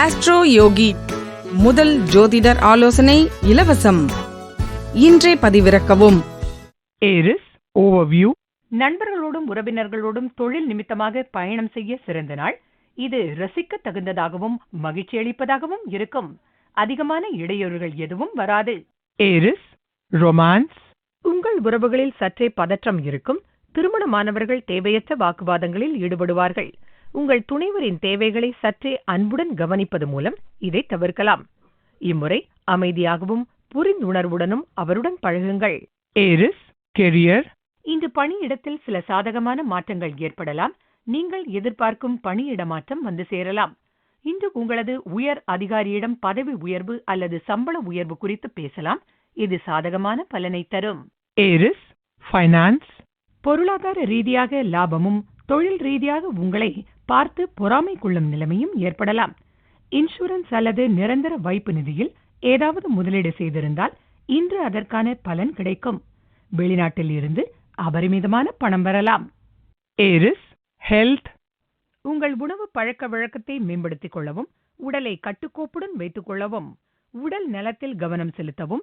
Astro யோகி முதல் ஜோதிடர் ஆலோசனை இலவசம். இன்றே பதிவிறக்கவும். ஏரிஸ் ஓவர்வியூ நண்பர்களோடும் உறவினர்களோடும் தொழில் நிமித்தமாக பயணம் செய்ய சிறந்த நாள். இது ரசிக்க தகுந்ததாகவும் மகிழ்ச்சி அளிப்பதாகவும் இருக்கும். அதிகமான இடையூறுகள் எதுவும் வராது. ஏரிஸ் ரொமான்ஸ் உங்கள் உறவுகளில் சற்றே பதற்றம் இருக்கும். திருமணமானவர்கள் தேவையற்ற வாக்குவாதங்களில் ஈடுபடுவார்கள். உங்கள் துணைவரின் தேவைகளை சற்றே அன்புடன் கவனிப்பது மூலம் இதை தவிர்க்கலாம். இம்முறை அமைதியாகவும் புரிந்துணர்வுடனும் அவருடன் பழகுங்கள். ஏரிஸ் கெரியர் இன்று பணியிடத்தில் சில சாதகமான மாற்றங்கள் ஏற்படலாம். நீங்கள் எதிர்பார்க்கும் பணியிட மாற்றம் வந்து சேரலாம். இன்று உங்களது உயர் அதிகாரியிடம் பதவி உயர்வு அல்லது சம்பள உயர்வு குறித்து பேசலாம். இது சாதகமான பலனை தரும். ஏரிஸ் ஃபைனான்ஸ் பொருளாதார ரீதியாக லாபமும் தொழில் ரீதியாக உங்களை பார்த்து பொறாமை கொள்ளும் நிலைமையும் ஏற்படலாம். இன்சூரன்ஸ் அல்லது நிரந்தர வைப்பு நிதியில் ஏதாவது முதலீடு செய்திருந்தால் இன்று அதற்கான பலன் கிடைக்கும். வெளிநாட்டில் இருந்து அபரிமிதமான பணம் வரலாம். ஏரிஸ் ஹெல்த் உங்கள் உணவு பழக்க வழக்கத்தை மேம்படுத்திக் கொள்ளவும் உடலை கட்டுக்கோப்புடன் வைத்துக் கொள்ளவும் உடல் நலத்தில் கவனம் செலுத்தவும்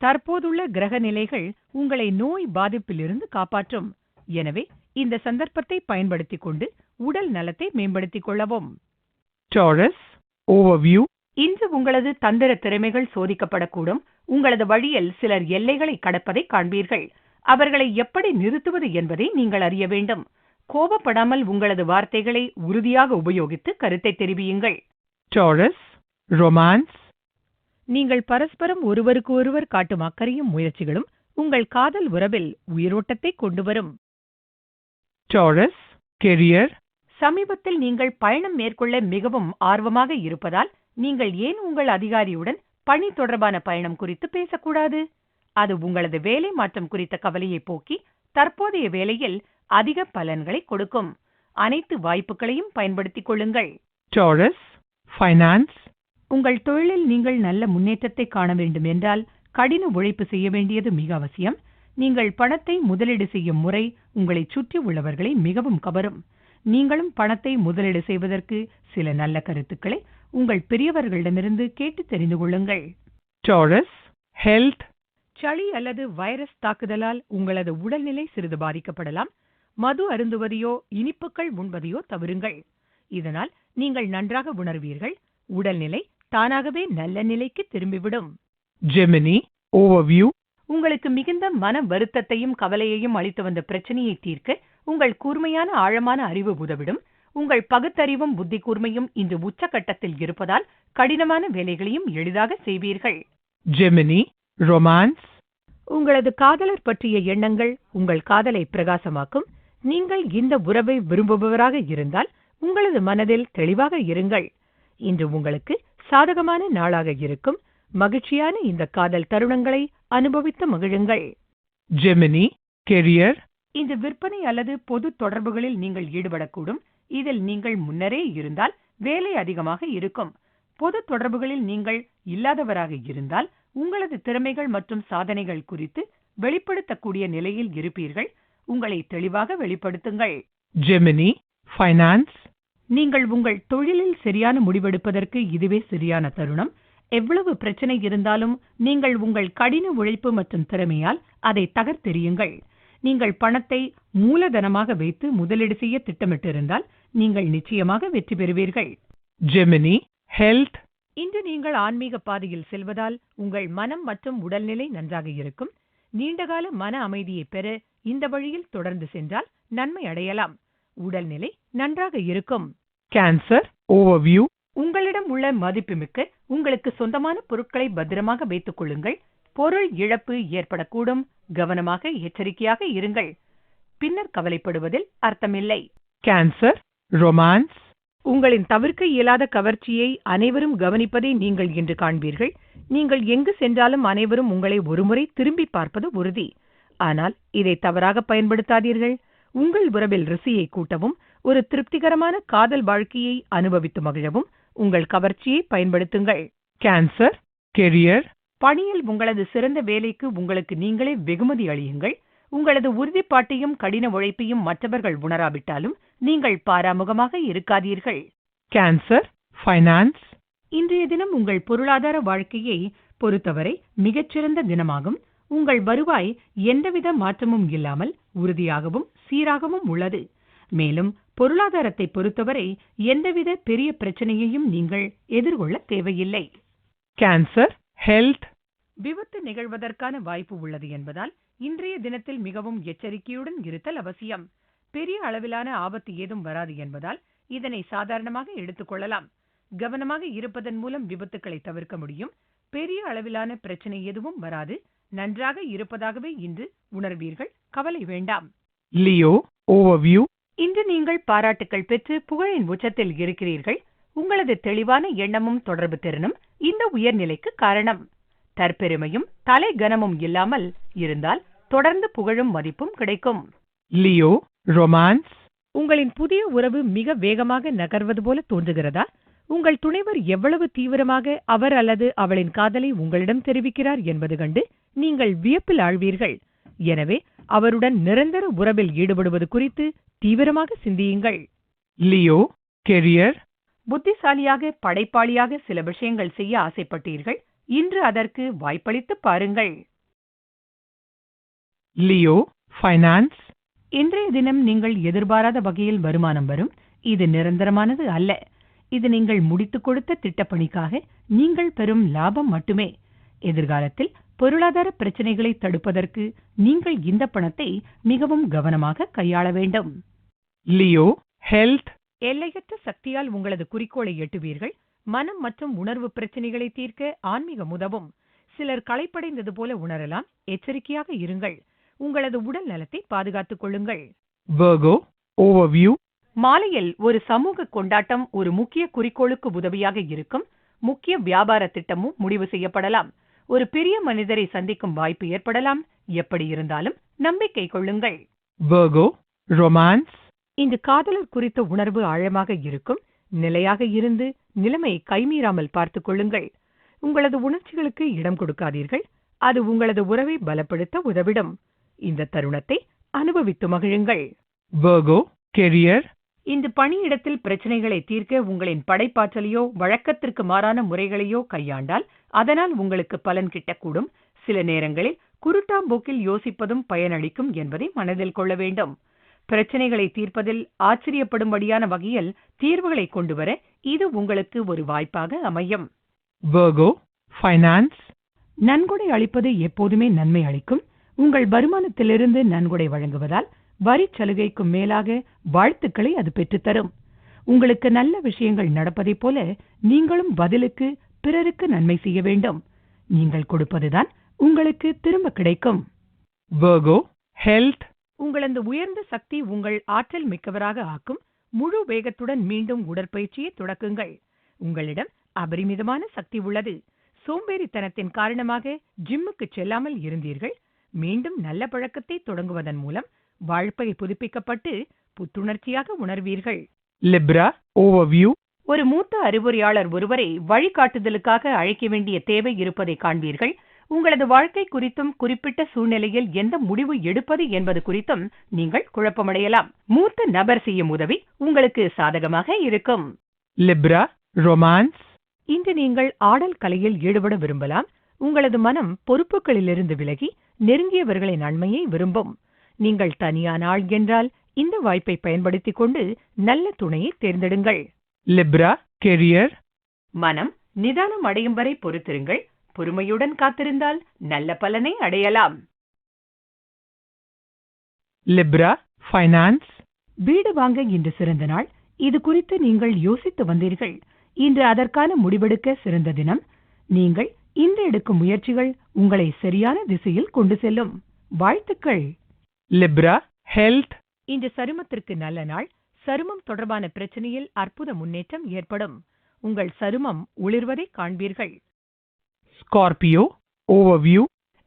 தற்போதுள்ள கிரக நிலைகள் உங்களை நோய் பாதிப்பிலிருந்து காப்பாற்றும். எனவே இந்த சந்தர்ப்பத்தை பயன்படுத்திக் கொண்டு உடல் நலத்தை மேம்படுத்திக் கொள்ளவும். டாரஸ் ஓவர்வியூ இன்று உங்களது தந்திர திறமைகள் சோதிக்கப்படக்கூடும். உங்களது வழியில் சிலர் எல்லைகளை கடப்பதை காண்பீர்கள். அவர்களை எப்படி நிறுத்துவது என்பதை நீங்கள் அறிய வேண்டும். கோபப்படாமல் உங்களது வார்த்தைகளை உறுதியாக உபயோகித்து கருத்தை தெரிவியுங்கள். டாரஸ் ரொமான்ஸ் நீங்கள் பரஸ்பரம் ஒருவருக்கு ஒருவர் காட்டும் அக்கறையும் முயற்சிகளும் உங்கள் காதல் உறவில் உயிரோட்டத்தை கொண்டு வரும் டாரஸ் கெரியர் சமீபத்தில் நீங்கள் பயணம் மேற்கொள்ள மிகவும் ஆர்வமாக இருப்பதால் நீங்கள் ஏன் உங்கள் அதிகாரியுடன் பணி தொடர்பான பயணம் குறித்து பேசக்கூடாது? அது உங்களது வேலை மாற்றம் குறித்த கவலையை போக்கி தற்போதைய வேலையில் அதிக பலன்களை கொடுக்கும். அனைத்து வாய்ப்புகளையும் பயன்படுத்திக் கொள்ளுங்கள். டாரஸ் ஃபைனான்ஸ் உங்கள் தொழிலில் நீங்கள் நல்ல முன்னேற்றத்தை காண வேண்டும் என்றால் கடின உழைப்பு செய்ய வேண்டியது மிக அவசியம். நீங்கள் பணத்தை முதலீடு செய்யும் முறை உங்களை சுற்றி உள்ளவர்களை மிகவும் கவரும். நீங்களும் பணத்தை முதலீடு செய்வதற்கு சில நல்ல கருத்துக்களை உங்கள் பெரியவர்களிடமிருந்து கேட்டு தெரிந்து கொள்ளுங்கள். டாரஸ் ஹெல்த் சளி அல்லது வைரஸ் தாக்குதலால் உங்களது உடல்நிலை சிறிது பாதிக்கப்படலாம். மது அருந்துவதையோ இனிப்புகள் உண்பதையோ தவிருங்கள். இதனால் நீங்கள் நன்றாக உணர்வீர்கள். உடல்நிலை தானாகவே நல்ல நிலைக்கு திரும்பிவிடும். ஜெமினி ஓவர்வியூ உங்களுக்கு மிகுந்த மன வருத்தத்தையும் கவலையையும் அளித்து வந்த பிரச்சனையை தீர்க்க உங்கள் கூர்மையான ஆழமான அறிவு உதவிடும். உங்கள் பகுத்தறிவும் புத்தி கூர்மையும் இன்று உச்சகட்டத்தில் இருப்பதால் கடினமான வேலைகளையும் எளிதாக செய்வீர்கள். ஜெமினி ரொமான்ஸ் உங்களது காதலர் பற்றிய எண்ணங்கள் உங்கள் காதலை பிரகாசமாக்கும். நீங்கள் இந்த உறவை விரும்புபவராக இருந்தால் உங்களது மனதில் தெளிவாக இருங்கள். இன்று உங்களுக்கு சாதகமான நாளாக இருக்கும். மகிழ்ச்சியான இந்த காதல் தருணங்களை அனுபவித்து மகிழுங்கள். ஜெமினி கெரியர் இந்த விற்பனை அல்லது பொது தொடர்புகளில் நீங்கள் ஈடுபடக்கூடும். இதில் நீங்கள் முன்னரே இருந்தால் வேலை அதிகமாக இருக்கும். பொது தொடர்புகளில் நீங்கள் இல்லாதவராக இருந்தால் உங்களது திறமைகள் மற்றும் சாதனைகள் குறித்து வெளிப்படுத்தக்கூடிய நிலையில் இருப்பீர்கள். உங்களை தெளிவாக வெளிப்படுத்துங்கள். ஜெமினி ஃபைனான்ஸ் நீங்கள் உங்கள் தொழிலில் சரியான முடிவெடுப்பதற்கு இதுவே சரியான தருணம். எவ்வளவு பிரச்சனை இருந்தாலும் நீங்கள் உங்கள் கடின உழைப்பு மற்றும் திறமையால் அதை தகர்த்தெறியுங்கள். நீங்கள் பணத்தை மூலதனமாக வைத்து முதலீடு செய்ய திட்டமிட்டிருந்தால் நீங்கள் நிச்சயமாக வெற்றி பெறுவீர்கள். ஜெமினி ஹெல்த் இன்று நீங்கள் ஆன்மீக பாதையில் செல்வதால் உங்கள் மனம் மற்றும் உடல்நிலை நன்றாக இருக்கும். நீண்டகால மன அமைதியை பெற இந்த வழியில் தொடர்ந்து சென்றால் நன்மை அடையலாம். உடல்நிலை நன்றாக இருக்கும். கேன்சர் ஓவர்வியூ உங்களிடம் உள்ள மதிப்புமிக்க உங்களுக்கு சொந்தமான பொருட்களை பத்திரமாக வைத்துக் கொள்ளுங்கள். பொருள் இழப்பு ஏற்படக்கூடும். கவனமாக எச்சரிக்கையாக இருங்கள். பின்னர் கவலைப்படுவதில் அர்த்தமில்லை. கேன்சர் ரொமான்ஸ் உங்களின் தவிர்க்க இயலாத கவர்ச்சியை அனைவரும் கவனிப்பதை நீங்கள் இன்று காண்பீர்கள். நீங்கள் எங்கு சென்றாலும் அனைவரும் உங்களை ஒருமுறை திரும்பி பார்ப்பது உறுதி. ஆனால் இதை தவறாக பயன்படுத்தாதீர்கள். உங்கள் உறவில் ருசியை கூட்டவும் ஒரு திருப்திகரமான காதல் வாழ்க்கையை அனுபவித்து மகிழவும் உங்கள் கவர்ச்சியை பயன்படுத்துங்கள். கேன்சர் கெரியர் பணியில் உங்களது சிறந்த வேலைக்கு உங்களுக்கு நீங்களே வெகுமதி அளியுங்கள். உங்களது உறுதிப்பாட்டையும் கடின உழைப்பையும் மற்றவர்கள் உணராவிட்டாலும் நீங்கள் பாராமுகமாக இருக்காதீர்கள். கேன்சர் ஃபைனான்ஸ் இன்றைய தினம் உங்கள் பொருளாதார வாழ்க்கையை பொறுத்தவரை மிகச்சிறந்த தினமாகும். உங்கள் வருவாய் எந்தவித மாற்றமும் இல்லாமல் உறுதியாகவும் சீராகவும் உள்ளது. மேலும் பொருளாதாரத்தை பொறுத்தவரை எந்தவித பெரிய பிரச்சனையையும் நீங்கள் எதிர்கொள்ள தேவையில்லை. Cancer, health, விபத்து நிகழ்வதற்கான வாய்ப்பு உள்ளது என்பதால் இன்றைய தினத்தில் மிகவும் எச்சரிக்கையுடன் இருத்தல் அவசியம். பெரிய அளவிலான ஆபத்து ஏதும் வராது என்பதால் இதனை சாதாரணமாக எடுத்துக்கொள்ளலாம் கவனமாக இருப்பதன் மூலம் விபத்துக்களை தவிர்க்க முடியும். பெரிய அளவிலான பிரச்சனை எதுவும் வராது. நன்றாக இருப்பதாகவே இன்று உணர்வீர்கள். கவலை வேண்டாம். Leo, overview, இன்று நீங்கள் பாராட்டுக்கள் பெற்று புகழின் உச்சத்தில் இருக்கிறீர்கள். உங்களது தெளிவான எண்ணமும் தொடர்பு திறனும் இந்த உயர்நிலைக்கு காரணம். தற்பெருமையும் தலை கனமும் இல்லாமல் இருந்தால் தொடர்ந்து புகழும் மதிப்பும் கிடைக்கும். Leo, romance, உங்களின் புதிய உறவு மிக வேகமாக நகர்வது போல தோன்றுகிறதா? உங்கள் துணைவர் எவ்வளவு தீவிரமாக அவர் அல்லது அவளின் காதலை உங்களிடம் தெரிவிக்கிறார் என்பது கண்டு நீங்கள் வியப்பில் ஆழ்வீர்கள். எனவே அவருடன் நிரந்தர உறவில் ஈடுபடுவது குறித்து தீவிரமாக சிந்தியுங்கள். Leo, career, புத்திசாலியாக படைப்பாளியாக சில விஷயங்கள் செய்ய ஆசைப்பட்டீர்கள். இன்று அதற்கு வாய்ப்பளித்து பாருங்கள். Leo, finance, இன்றைய தினம் நீங்கள் எதிர்பாராத வகையில் வருமானம் வரும். இது நிரந்தரமானது அல்ல. இது நீங்கள் முடித்துக் கொடுத்த திட்டப்பணிக்காக நீங்கள் பெறும் லாபம் மட்டுமே. எதிர்காலத்தில் பொருளாதார பிரச்சனைகளை தடுப்பதற்கு நீங்கள் இந்த பணத்தை மிகவும் கவனமாக கையாள வேண்டும். Leo, health, எல்லையற்ற சக்தியால் உங்களது குறிக்கோளை எட்டுவீர்கள். மனம் மற்றும் உணர்வு பிரச்சனைகளை தீர்க்க ஆன்மீகம் உதவும். சிலர் களைப்படைந்தது போல உணரலாம். எச்சரிக்கையாக இருங்கள். உங்களது உடல் நலத்தை பாதுகாத்துக் கொள்ளுங்கள். மாலையில் ஒரு சமூக கொண்டாட்டம் ஒரு முக்கிய குறிக்கோளுக்கு உதவியாக இருக்கும். முக்கிய வியாபார திட்டமும் முடிவு செய்யப்படலாம். ஒரு பெரிய மனிதரை சந்திக்கும் வாய்ப்பு ஏற்படலாம். எப்படி இருந்தாலும் நம்பிக்கை கொள்ளுங்கள். Virgo, romance, இந்த காதலர் குறித்த உணர்வு ஆழமாக இருக்கும். நிலையாக இருந்து நிலைமை கைமீறாமல் பார்த்துக் கொள்ளுங்கள். உங்களது உணர்ச்சிகளுக்கு இடம் கொடுக்காதீர்கள். அது உங்களது உறவை பலப்படுத்த உதவிடும். இந்த தருணத்தை அனுபவித்து மகிழுங்கள். Career, இந்த பணியிடத்தில் பிரச்சனைகளை தீர்க்க உங்களின் படைப்பாற்றலையோ வழக்கத்திற்கு மாறான முறைகளையோ கையாண்டால் அதனால் உங்களுக்கு பலன் கிட்டக்கூடும். சில நேரங்களில் குருட்டாம்போக்கில் யோசிப்பதும் பயனளிக்கும் என்பதை மனதில் கொள்ள வேண்டும். பிரச்சனைகளை தீர்ப்பதில் ஆச்சரியப்படும்படியான வகையில் தீர்வுகளை கொண்டுவர இது உங்களுக்கு ஒரு வாய்ப்பாக அமையும். Virgo, finance, நன்கொடை அளிப்பது எப்போதுமே நன்மை அளிக்கும். உங்கள் வருமானத்திலிருந்து நன்கொடை வழங்குவதால் வரிச் சலுகைக்கும் மேலாக வாழ்த்துக்களை அது பெற்றுத்தரும். உங்களுக்கு நல்ல விஷயங்கள் நடப்பதைப் போல நீங்களும் பதிலுக்கு பிறருக்கு நன்மை செய்ய வேண்டும். நீங்கள் கொடுப்பதுதான் உங்களுக்கு திரும்ப கிடைக்கும். Virgo, health, உங்களது உயர்ந்த சக்தி உங்கள் ஆற்றல் மிக்கவராக ஆக்கும். முழு வேகத்துடன் மீண்டும் உடற்பயிற்சியை தொடக்குங்கள். உங்களிடம் அபரிமிதமான சக்தி உள்ளது. சோம்பேறித்தனத்தின் காரணமாக ஜிம்முக்கு செல்லாமல் இருந்தீர்கள். மீண்டும் நல்ல பழக்கத்தை தொடங்குவதன் மூலம் வாழ்க்கை புதுப்பிக்கப்பட்டு புத்துணர்ச்சியாக உணர்வீர்கள். Libra, overview, ஒரு மூத்த அறிவுரையாளர் ஒருவரை வழிகாட்டுதலுக்காக அழைக்க வேண்டிய தேவை இருப்பதை காண்பீர்கள். உங்களது வாழ்க்கை குறித்தும் குறிப்பிட்ட சூழ்நிலையில் எந்த முடிவு எடுப்பது என்பது குறித்தும் நீங்கள் குழப்பமடையலாம். மூத்த நபர் செய்யும் உதவி உங்களுக்கு சாதகமாக இருக்கும். Libra, romance, இன்று நீங்கள் ஆடல் கலையில் ஈடுபட விரும்பலாம். உங்களது மனம் பொறுப்புகளிலிருந்து விலகி நெருங்கியவர்களின் நன்மையை விரும்பும். நீங்கள் தனியான ஆள் என்றால் இந்த வாய்ப்பை பயன்படுத்திக் கொண்டு நல்ல துணையை தேர்ந்தெடுங்கள். Libra, career, மனம் நிதானம் அடையும் வரை பொறுத்திருங்கள். பொறுமையுடன் காத்திருந்தால் நல்ல பலனை அடையலாம். Libra, finance, வீடு வாங்க இன்று சிறந்த நாள். இது குறித்து நீங்கள் யோசித்து வந்தீர்கள். இன்று அதற்கான முடிவெடுக்க சிறந்த தினம். நீங்கள் இன்று எடுக்கும் முயற்சிகள் உங்களை சரியான திசையில் கொண்டு செல்லும். வாழ்த்துக்கள். Libra, health, இன்று சருமத்திற்கு நல்ல நாள். சருமம் தொடர்பான பிரச்சனையில் அற்புத முன்னேற்றம் ஏற்படும். உங்கள் சருமம் ஒளிர்வதை காண்பீர்கள். Scorpio, overview,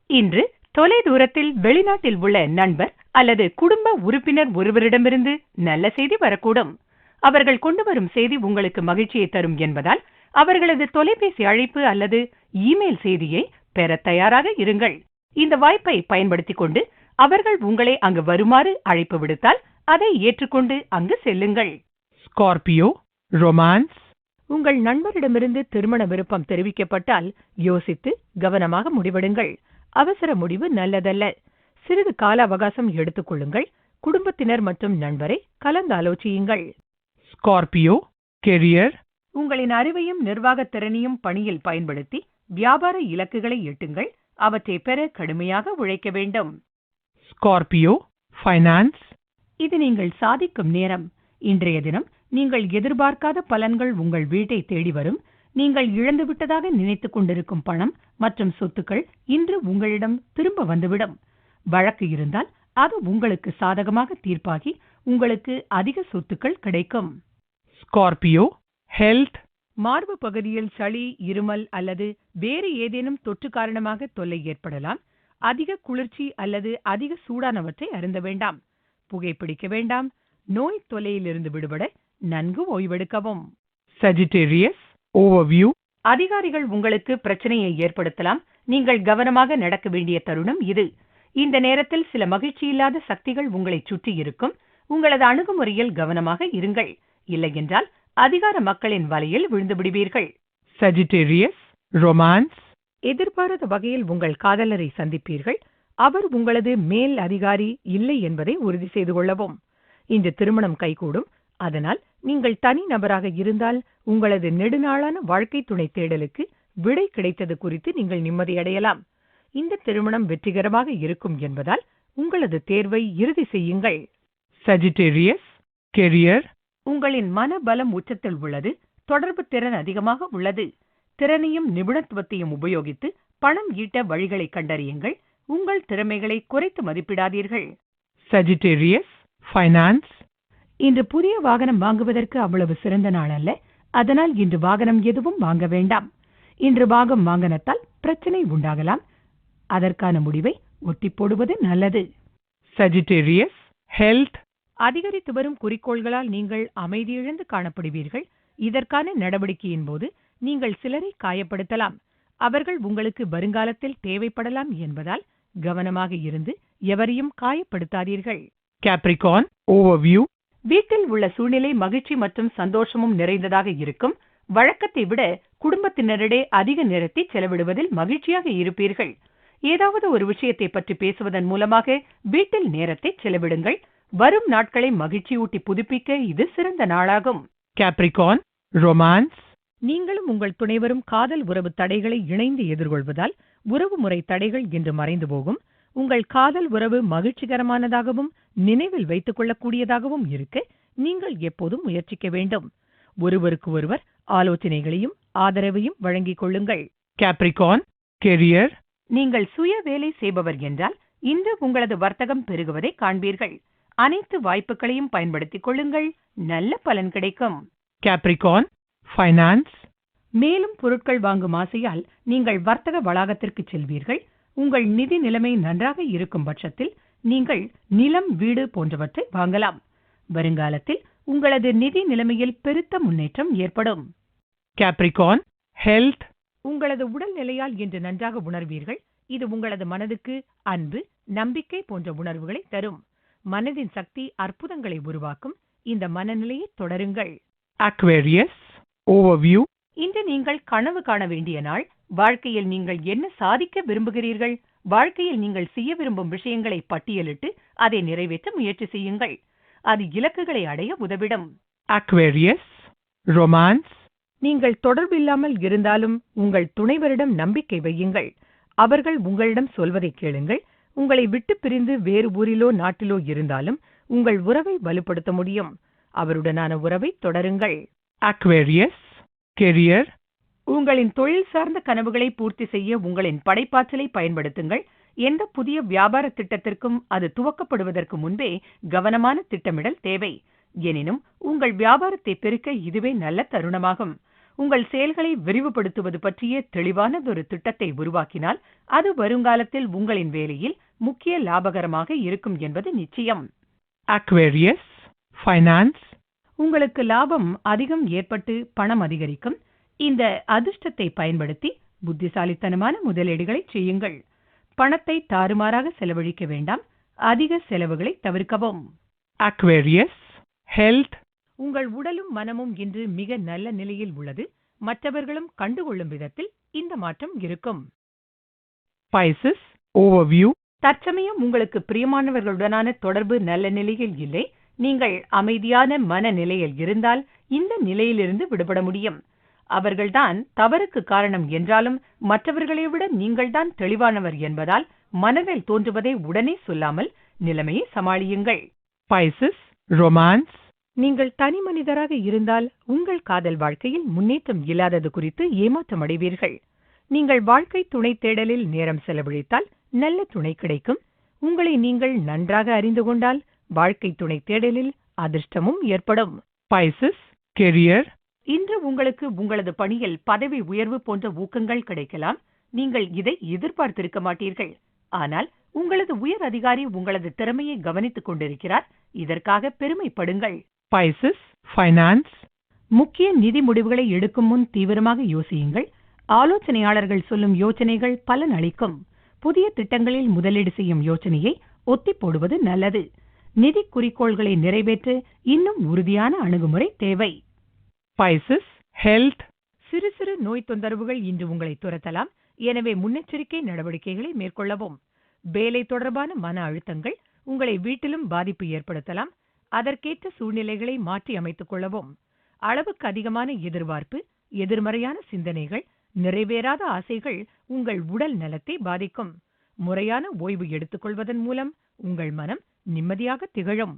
இன்று தொலை தூரத்தில் வெளிநாட்டில் உள்ள நண்பர் அல்லது குடும்ப உறுப்பினர் ஒருவரிடமிருந்து நல்ல செய்தி வரக்கூடும். அவர்கள் கொண்டு வரும் செய்தி உங்களுக்கு மகிழ்ச்சியை தரும் என்பதால் அவர்களது தொலைபேசி அழைப்பு அல்லது இமெயில் செய்தியை பெற தயாராக இருங்கள். இந்த வாய்ப்பை பயன்படுத்திக் கொண்டு அவர்கள் உங்களை அங்கு வருமாறு அழைப்பு விடுத்தால் அதை ஏற்றுக்கொண்டு அங்கு செல்லுங்கள். Scorpio, romance, உங்கள் நண்பரிடமிருந்து திருமண விருப்பம் தெரிவிக்கப்பட்டால் யோசித்து கவனமாக முடிவெடுங்கள். அவசர முடிவு நல்லதல்ல. சிறிது கால அவகாசம் எடுத்துக் கொள்ளுங்கள். குடும்பத்தினர் மற்றும் நண்பரை கலந்தாலோசியுங்கள் Scorpio, career, உங்களின் அறிவையும் நிர்வாகத் திறனையும் பணியில் பயன்படுத்தி வியாபார இலக்குகளை எட்டுங்கள். அவற்றை பெற கடுமையாக உழைக்க வேண்டும். Scorpio, finance, இது நீங்கள் சாதிக்கும் நேரம். இன்றைய தினம் நீங்கள் எதிர்பார்க்காத பலன்கள் உங்கள் வீட்டை தேடி வரும். நீங்கள் இழந்துவிட்டதாக நினைத்துக் கொண்டிருக்கும் பணம் மற்றும் சொத்துக்கள் இன்று உங்களிடம் திரும்ப வந்துவிடும். வழக்கு இருந்தால் அது உங்களுக்கு சாதகமாக தீர்ப்பாகி உங்களுக்கு அதிக சொத்துக்கள் கிடைக்கும். Scorpio, health, மார்பு பகுதியில் சளி இருமல் அல்லது வேறு ஏதேனும் தொற்று காரணமாக தொல்லை ஏற்படலாம். அதிக குளிர்ச்சி அல்லது அதிக சூடானவற்றை அருந்த வேண்டாம். புகைப்பிடிக்க வேண்டாம். நோய் தொல்லையிலிருந்து விடுபட நன்கு ஓய்வெடுக்கவும். சஜிடேரியஸ் ஓவர்வியூ அதிகாரிகள் உங்களுக்கு பிரச்சனையை ஏற்படுத்தலாம். நீங்கள் கவனமாக நடக்க வேண்டிய தருணம் இது. இந்த நேரத்தில் சில மகிழ்ச்சியில்லாத சக்திகள் உங்களை சுற்றி இருக்கும். உங்களது அணுகுமுறையில் கவனமாக இருங்கள். இல்லையென்றால் அதிகார மக்களின் வலையில் விழுந்து விடுவீர்கள். சஜிடேரியஸ் ரொமான்ஸ் எதிர்பாராத வகையில் உங்கள் காதலரை சந்திப்பீர்கள். அவர் உங்களது மேல் அதிகாரி இல்லை என்பதை உறுதி செய்து கொள்ளவும். இந்த திருமணம் கைகூடும். அதனால் நீங்கள் தனி நபராக இருந்தால் உங்களது நெடுநாளான வாழ்க்கை துணை தேடலுக்கு விடை கிடைத்தது குறித்து நீங்கள் நிம்மதியடையலாம் இந்த திருமணம் வெற்றிகரமாக இருக்கும் என்பதால் உங்களது தேர்வை இறுதி செய்யுங்கள். Sagittarius, career, உங்களின் மனபலம் உச்சத்தில் உள்ளது தொடர்பு திறன் அதிகமாக உள்ளது. திறனையும் நிபுணத்துவத்தையும் உபயோகித்து பணம் ஈட்ட வழிகளை கண்டறியுங்கள். உங்கள் திறமைகளை குறைத்து மதிப்பிடாதீர்கள். Sagittarius, finance, இன்று புதிய வாகனம் வாங்குவதற்கு அவ்வளவு சிறந்த நாள் அல்ல. அதனால் இன்று வாகனம் எதுவும் வாங்க வேண்டாம். இன்று வாகம் வாங்கனத்தால் பிரச்சனை உண்டாகலாம். அதற்கான முடிவை ஒட்டி போடுவது நல்லது. Sagittarius, health, அதிகரித்து வரும் குறிக்கோள்களால் நீங்கள் அமைதியிழந்து காணப்படுவீர்கள். இதற்கான நடவடிக்கையின் போது நீங்கள் சிலரை காயப்படுத்தலாம். அவர்கள் உங்களுக்கு வருங்காலத்தில் தேவைப்படலாம் என்பதால் கவனமாக இருந்து எவரையும் காயப்படுத்தாதீர்கள். Capricorn, overview, வீட்டில் உள்ள சூழ்நிலை மகிழ்ச்சி மற்றும் சந்தோஷமும் நிறைந்ததாக இருக்கும். வழக்கத்தை விட குடும்பத்தினரிடையே அதிக நேரத்தை செலவிடுவதில் மகிழ்ச்சியாக இருப்பீர்கள். ஏதாவது ஒரு விஷயத்தை பற்றி பேசுவதன் மூலமாக வீட்டில் நேரத்தை செலவிடுங்கள். வரும் நாட்களை மகிழ்ச்சியூட்டி புதுப்பிக்க இது சிறந்த நாளாகும். Capricorn, romance, நீங்களும் உங்கள் துணைவரும் காதல் உறவு தடைகளை இணைந்து எதிர்கொள்வதால் உறவு முறை தடைகள் இன்று மறைந்து போகும். உங்கள் காதல் உறவு மகிழ்ச்சிகரமானதாகவும் நினைவில் வைத்துக் கொள்ளக்கூடியதாகவும் இருக்க. நீங்கள் எப்போதும் முயற்சிக்க வேண்டும். ஒருவருக்கு ஒருவர் ஆலோசனைகளையும் ஆதரவையும் வழங்கிக் கொள்ளுங்கள். Capricorn, career, நீங்கள் சுய வேலை செய்பவர் என்றால் இன்று உங்களது வர்த்தகம் பெருகுவதை காண்பீர்கள். அனைத்து வாய்ப்புகளையும் பயன்படுத்திக் கொள்ளுங்கள். நல்ல பலன் கிடைக்கும். Capricorn, finance, மேலும் பொருட்கள் வாங்கும் ஆசையால் நீங்கள் வர்த்தக வளாகத்திற்கு செல்வீர்கள். உங்கள் நிதி நிலைமை நன்றாக இருக்கும் பட்சத்தில் நீங்கள் நிலம் வீடு போன்றவற்றை வாங்கலாம். வருங்காலத்தில் உங்களது நிதி நிலைமையில் பெருத்த முன்னேற்றம் ஏற்படும். Capricorn, health, உங்களது உடல் நிலையால் இன்று நன்றாக உணர்வீர்கள். இது உங்களது மனதுக்கு அன்பு நம்பிக்கை போன்ற உணர்வுகளை தரும். மனதின் சக்தி அற்புதங்களை உருவாக்கும். இந்த மனநிலையை தொடருங்கள். Aquarius, overview, இன்று நீங்கள் கனவு காண வேண்டிய நாள். வாழ்க்கையில் நீங்கள் என்ன சாதிக்க விரும்புகிறீர்கள்? வாழ்க்கையில் நீங்கள் செய்ய விரும்பும் விஷயங்களை பட்டியலிட்டு அதை நிறைவேற்ற முயற்சி செய்யுங்கள். அது இலக்குகளை அடைய உதவிடும். Aquarius, romance, நீங்கள் தொடர்பில்லாமல் இருந்தாலும் உங்கள் துணைவரிடம் நம்பிக்கை வையுங்கள். அவர்கள் உங்களிடம் சொல்வதை கேளுங்கள். உங்களை விட்டு பிரிந்து வேறு ஊரிலோ நாட்டிலோ இருந்தாலும் உங்கள் உறவை வலுப்படுத்த முடியும். அவருடனான உறவை தொடருங்கள். Aquarius, career, உங்களின் தொழில் சார்ந்த கனவுகளை பூர்த்தி செய்ய உங்களின் படைப்பாற்றலை பயன்படுத்துங்கள். எந்த புதிய வியாபார திட்டத்திற்கும் அது துவக்கப்படுவதற்கு முன்பே கவனமான திட்டமிடல் தேவை. எனினும் உங்கள் வியாபாரத்தை பெருக்க இதுவே நல்ல தருணமாகும். உங்கள் செயல்களை விரிவுபடுத்துவது பற்றிய தெளிவானதொரு திட்டத்தை உருவாக்கினால் அது வருங்காலத்தில் உங்களின் வேலையில் முக்கிய லாபகரமாக இருக்கும் என்பது நிச்சயம். Aquarius, finance, உங்களுக்கு லாபம் அதிகம் ஏற்பட்டு பணம் அதிகரிக்கும். இந்த அதிர்ஷ்டத்தை பயன்படுத்தி புத்திசாலித்தனமான முதலீடுகளை செய்யுங்கள். பணத்தை தாறுமாறாக செலவழிக்க வேண்டாம். அதிக செலவுகளை தவிர்க்கவும். Aquarius, health, உங்கள் உடலும் மனமும் இன்று மிக நல்ல நிலையில் உள்ளது. மற்றவர்களும் கண்டுகொள்ளும் விதத்தில் இந்த மாற்றம் இருக்கும். Pisces. Overview. தற்சமயம் உங்களுக்கு பிரியமானவர்களுடனான தொடர்பு நல்ல நிலையில் இல்லை. நீங்கள் அமைதியான மனநிலையில் இருந்தால் இந்த நிலையிலிருந்து விடுபட முடியும் அவர்கள்தான் தவறுக்கு காரணம் என்றாலும் மற்றவர்களை விட நீங்கள்தான் தெளிவானவர் என்பதால் மனதில் தோன்றுவதை உடனே சொல்லாமல் நிலைமையை சமாளியுங்கள் Pisces. Romance. நீங்கள் தனி மனிதராக இருந்தால் உங்கள் காதல் வாழ்க்கையில் முன்னேற்றம் இல்லாதது குறித்து ஏமாற்றம் அடைவீர்கள் நீங்கள் வாழ்க்கை துணை தேடலில் நேரம் செலவழித்தால் நல்ல துணை கிடைக்கும் உங்களை நீங்கள் நன்றாக அறிந்து கொண்டால் வாழ்க்கை துணை தேடலில் அதிர்ஷ்டமும் ஏற்படும். பைசஸ் கெரியர் இன்று உங்களுக்கு உங்களது பணியில் பதவி உயர்வு போன்ற ஊக்கங்கள் கிடைக்கலாம். நீங்கள் இதை எதிர்பார்த்திருக்க மாட்டீர்கள். ஆனால் உங்களது உயர் அதிகாரி உங்களது திறமையை கவனித்துக் கொண்டிருக்கிறார். இதற்காக பெருமைப்படுங்கள். பைசஸ் ஃபைனான்ஸ் முக்கிய நிதி முடிவுகளை எடுக்கும் முன் தீவிரமாக யோசியுங்கள். ஆலோசனையாளர்கள் சொல்லும் யோசனைகள் பலன் அளிக்கும் புதிய திட்டங்களில் முதலீடு செய்யும் யோசனையை ஒத்தி போடுவது நல்லது. நிதி குறிக்கோள்களை நிறைவேற்ற இன்னும் உறுதியான அணுகுமுறை தேவை. Pisces. Health. சிறு சிறு நோய் தொந்தரவுகள் இன்று உங்களை துரத்தலாம். எனவே முன்னெச்சரிக்கை நடவடிக்கைகளை மேற்கொள்ளவும். வேலை தொடர்பான மன அழுத்தங்கள் உங்களை வீட்டிலும் பாதிப்பு ஏற்படுத்தலாம். அதற்கேற்ற சூழ்நிலைகளை மாற்றி அமைத்துக் கொள்ளவும். அளவுக்கு அதிகமான எதிர்பார்ப்பு எதிர்மறையான சிந்தனைகள் நிறைவேறாத ஆசைகள் உங்கள் உடல் நலத்தை பாதிக்கும். முறையான ஓய்வு எடுத்துக்கொள்வதன் மூலம் உங்கள் மனம் நிம்மதியாக திகழும்.